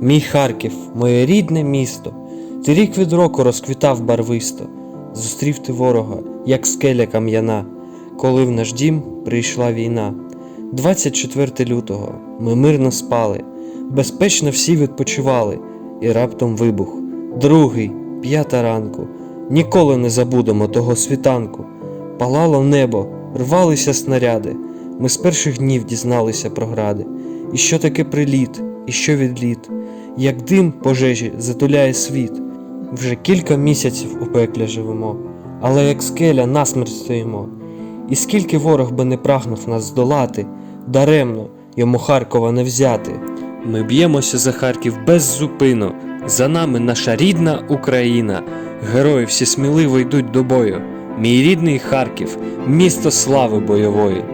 Мій Харків, моє рідне місто, ти рік від року розквітав барвисто, зустрів ти ворога, як скеля кам'яна, коли в наш дім прийшла війна. 24 лютого ми мирно спали, безпечно всі відпочивали, і раптом вибух. Другий, п'ята ранку. Ніколи не забудемо того світанку. Палало небо, рвалися снаряди. Ми з перших днів дізналися про гради. І що таке приліт, і що відліт, як дим пожежі затуляє світ. Вже кілька місяців у пеклі живемо, але як скеля насмерть стоїмо. І скільки ворог би не прагнув нас здолати, даремно йому Харкова не взяти. Ми б'ємося за Харків без зупину. За нами наша рідна Україна. Герої всі сміливо йдуть до бою. Мій рідний Харків, місто слави бойової.